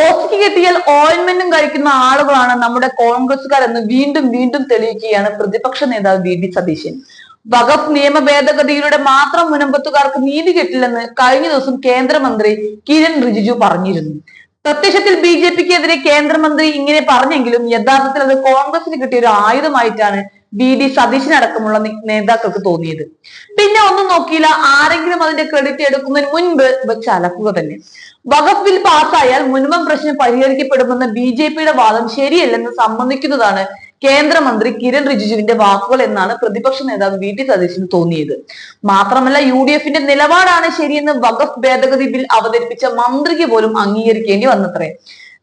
ഓസ്കി കിട്ടിയാൽ ഓയിൻമെന്റും കഴിക്കുന്ന ആളുകളാണ് നമ്മുടെ കോൺഗ്രസുകാരെന്ന് വീണ്ടും വീണ്ടും തെളിയിക്കുകയാണ് പ്രതിപക്ഷ നേതാവ് വി ഡി സതീശൻ. വഖഫ് നിയമ ഭേദഗതിയിലൂടെ മാത്രം മുനമ്പത്തുകാർക്ക് നീതി കിട്ടില്ലെന്ന് കഴിഞ്ഞ ദിവസം കേന്ദ്രമന്ത്രി കിരൺ റിജിജു പറഞ്ഞിരുന്നു. പ്രത്യക്ഷത്തിൽ ബി ജെ പിക്കെതിരെ കേന്ദ്രമന്ത്രി ഇങ്ങനെ പറഞ്ഞെങ്കിലും യഥാർത്ഥത്തിൽ അത് കോൺഗ്രസിന് കിട്ടിയ ഒരു ആയുധമായിട്ടാണ് ബി ഡി സതീശൻ അടക്കമുള്ള നേതാക്കൾക്ക് തോന്നിയത്. പിന്നെ ഒന്നും നോക്കിയില്ല. ആരെങ്കിലും അതിന്റെ ക്രെഡിറ്റ് എടുക്കുന്നതിന് മുൻപ് വെച്ച് അലക്കുക തന്നെ. വഖഫ് ബിൽ പാസ്സായാൽ മുൻപം പ്രശ്നം പരിഹരിക്കപ്പെടുമെന്ന ബി ജെ പിയുടെ വാദം ശരിയല്ലെന്ന് സമ്മതിക്കുന്നതാണ് കേന്ദ്രമന്ത്രി കിരൺ റിജിജുവിന്റെ വാക്കുകൾ എന്നാണ് പ്രതിപക്ഷ നേതാവ് വി ടി സതീശന് തോന്നിയത്. മാത്രമല്ല യു ഡി എഫിന്റെ നിലപാടാണ് ശരിയെന്ന് വഖഫ് ഭേദഗതി ബിൽ അവതരിപ്പിച്ച മന്ത്രിക്ക് പോലും അംഗീകരിക്കേണ്ടി വന്നത്രേ.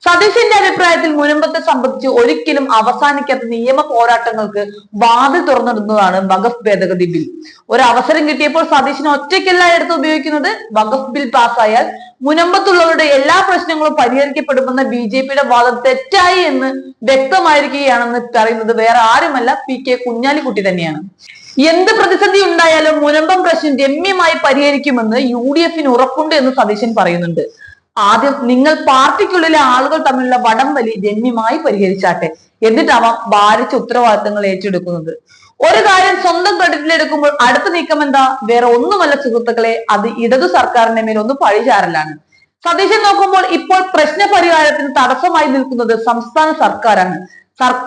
സതീശന്റെ അഭിപ്രായത്തിൽ മുനമ്പത്തെ സംബന്ധിച്ച് ഒരിക്കലും അവസാനിക്കാത്ത നിയമ പോരാട്ടങ്ങൾക്ക് വാതിൽ തുറന്നിടുന്നതാണ് വഖഫ് ഭേദഗതി ബിൽ. ഒരു അവസരം കിട്ടിയപ്പോൾ സതീശിനെ ഒറ്റയ്ക്കല്ല എടുത്ത് ഉപയോഗിക്കുന്നത്? വഖഫ് ബിൽ പാസ്സായാൽ മുനമ്പത്തുള്ളവരുടെ എല്ലാ പ്രശ്നങ്ങളും പരിഹരിക്കപ്പെടുമെന്ന ബി ജെ പിയുടെ വാദം തെറ്റായി എന്ന് വ്യക്തമായിരിക്കുകയാണെന്ന് പറയുന്നത് വേറെ ആരുമല്ല പി കെ കുഞ്ഞാലിക്കുട്ടി തന്നെയാണ്. എന്ത് പ്രതിസന്ധി ഉണ്ടായാലും മുനമ്പം പ്രശ്നം രമ്യമായി പരിഹരിക്കുമെന്ന് യു ഡി എഫിന് ഉറപ്പുണ്ട് എന്ന് സതീശൻ പറയുന്നുണ്ട്. ആദ്യം നിങ്ങൾ പാർട്ടിക്കുള്ളിലെ ആളുകൾ തമ്മിലുള്ള വടംവലി രമ്യമായി പരിഹരിച്ചാട്ടെ. എന്നിട്ടാവാം ഭാരിച്ച ഉത്തരവാദിത്തങ്ങൾ ഏറ്റെടുക്കുന്നത്. ഒരു കാര്യം സ്വന്തം ക്രെഡിറ്റിലെടുക്കുമ്പോൾ അടുത്ത നീക്കം എന്താ? വേറെ ഒന്നുമല്ല സുഹൃത്തുക്കളെ അത് ഇടതു സർക്കാരിന്റെ മേൽ ഒന്ന് പഴിചാരലാണ് സതീശൻ നോക്കുമ്പോൾ ഇപ്പോൾ പ്രശ്ന പരിഹാരത്തിന് തടസ്സമായി നിൽക്കുന്നത് സംസ്ഥാന സർക്കാരാണ്.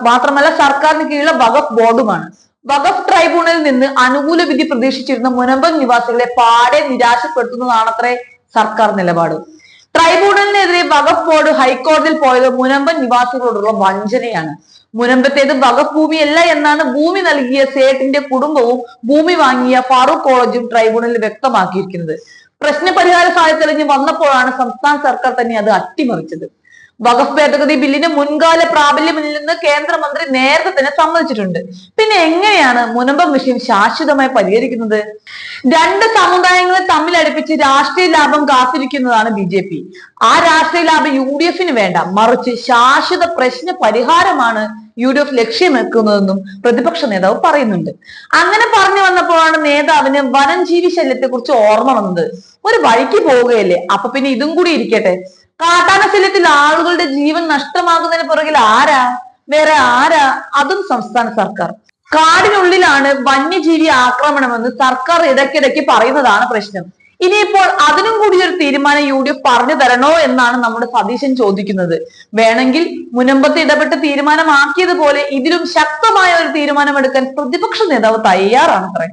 മാത്രമല്ല സർക്കാരിന് കീഴിലെ വഖഫ് ബോർഡുമാണ്. വഖഫ് ട്രൈബ്യൂണലിൽ നിന്ന് അനുകൂല വിധി പ്രതീക്ഷിച്ചിരുന്ന മുനമ്പം നിവാസികളെ പാടെ നിരാശപ്പെടുത്തുന്നതാണത്രേ സർക്കാർ നിലപാട്. ട്രൈബ്യൂണലിനെതിരെ വഖഫ് ബോർഡ് ഹൈക്കോടതിയിൽ പോയത് മുനമ്പൻ നിവാസികളോടുള്ള വഞ്ചനയാണ്. മുനമ്പത്തേത് വഖഫ് ഭൂമിയല്ല എന്നാണ് ഭൂമി നൽകിയ സേട്ടിന്റെ കുടുംബവും ഭൂമി വാങ്ങിയ ഫാറൂഖ് കോളേജും ട്രൈബ്യൂണലിൽ വ്യക്തമാക്കിയിരിക്കുന്നത്. പ്രശ്നപരിഹാര സാധ്യത തെളിഞ്ഞ് വന്നപ്പോഴാണ് സംസ്ഥാന സർക്കാർ തന്നെ അത് അട്ടിമറിച്ചത്. വഖഫ് ഭേദഗതി ബില്ലിന് മുൻകാല പ്രാബല്യമില്ലെന്ന് കേന്ദ്രമന്ത്രി നേരത്തെ തന്നെ സമ്മതിച്ചിട്ടുണ്ട്. പിന്നെ എങ്ങനെയാണ് മുനമ്പം വിഷയം ശാശ്വതമായി പരിഹരിക്കുന്നത്? രണ്ട് സമുദായങ്ങളെ അടുപ്പിച്ച് രാഷ്ട്രീയ ലാഭം കാത്തിരിക്കുന്നതാണ് ബി ജെ പി ആ രാഷ്ട്രീയ ലാഭം യു ഡി എഫിന് വേണ്ട. മറിച്ച് ശാശ്വത പ്രശ്ന പരിഹാരമാണ് യു ഡി എഫ് ലക്ഷ്യമെക്കുന്നതെന്നും പ്രതിപക്ഷ നേതാവ് പറയുന്നുണ്ട്. അങ്ങനെ പറഞ്ഞു വന്നപ്പോഴാണ് നേതാവിന് വനം ശല്യത്തെ കുറിച്ച് ഓർമ്മ വന്നത്. ഒരു വഴിക്ക് പോവുകയല്ലേ? അപ്പൊ പിന്നെ ഇതും കൂടി ഇരിക്കട്ടെ. കാട്ടാന ശല്യത്തിൽ ആളുകളുടെ ജീവൻ നഷ്ടമാകുന്നതിന് പുറകിൽ ആരാ? വേറെ ആരാ? അതും സംസ്ഥാന സർക്കാർ. കാടിനുള്ളിലാണ് വന്യജീവി ആക്രമണമെന്ന് സർക്കാർ ഇടയ്ക്കിടയ്ക്ക് പറയുന്നതാണ് പ്രശ്നം. ഇനിയിപ്പോൾ അതിനും കൂടി ഒരു തീരുമാനം യു ഡി എഫ് പറഞ്ഞു തരണോ എന്നാണ് നമ്മുടെ സതീശൻ ചോദിക്കുന്നത്. വേണമെങ്കിൽ മുനമ്പത്ത് ഇടപെട്ട് തീരുമാനമാക്കിയതുപോലെ ഇതിലും ശക്തമായ ഒരു തീരുമാനം എടുക്കാൻ പ്രതിപക്ഷ നേതാവ് തയ്യാറാണത്രേ